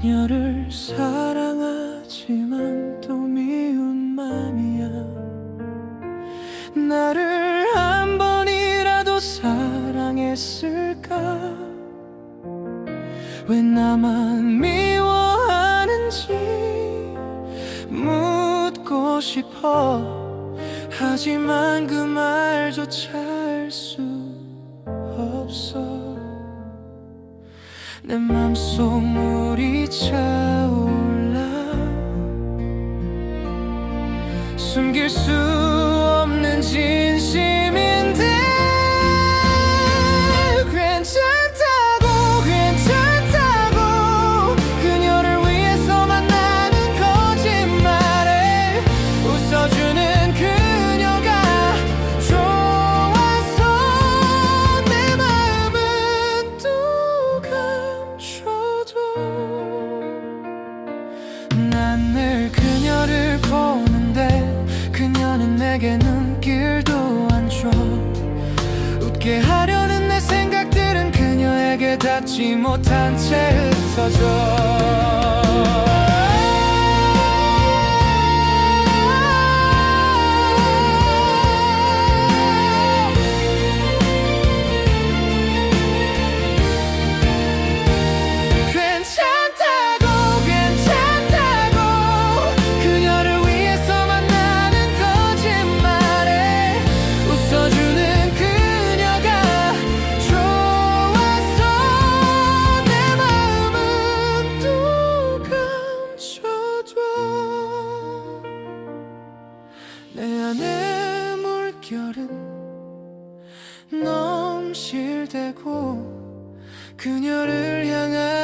그녀를 사랑하지만 또 미운 맘이야. 나를 한 번이라도 사랑했을까? 왜 나만 미워하는지 묻고 싶어. 하지만 그 말조차 알 수 내 맘속 물이 차올라 숨길 수 없는 진심인 내게 눈길도 안 줘. 웃게 하려는 내 생각들은 그녀에게 닿지 못한 채 흩어져 내 안에 물결은 넘실대고 그녀를 향한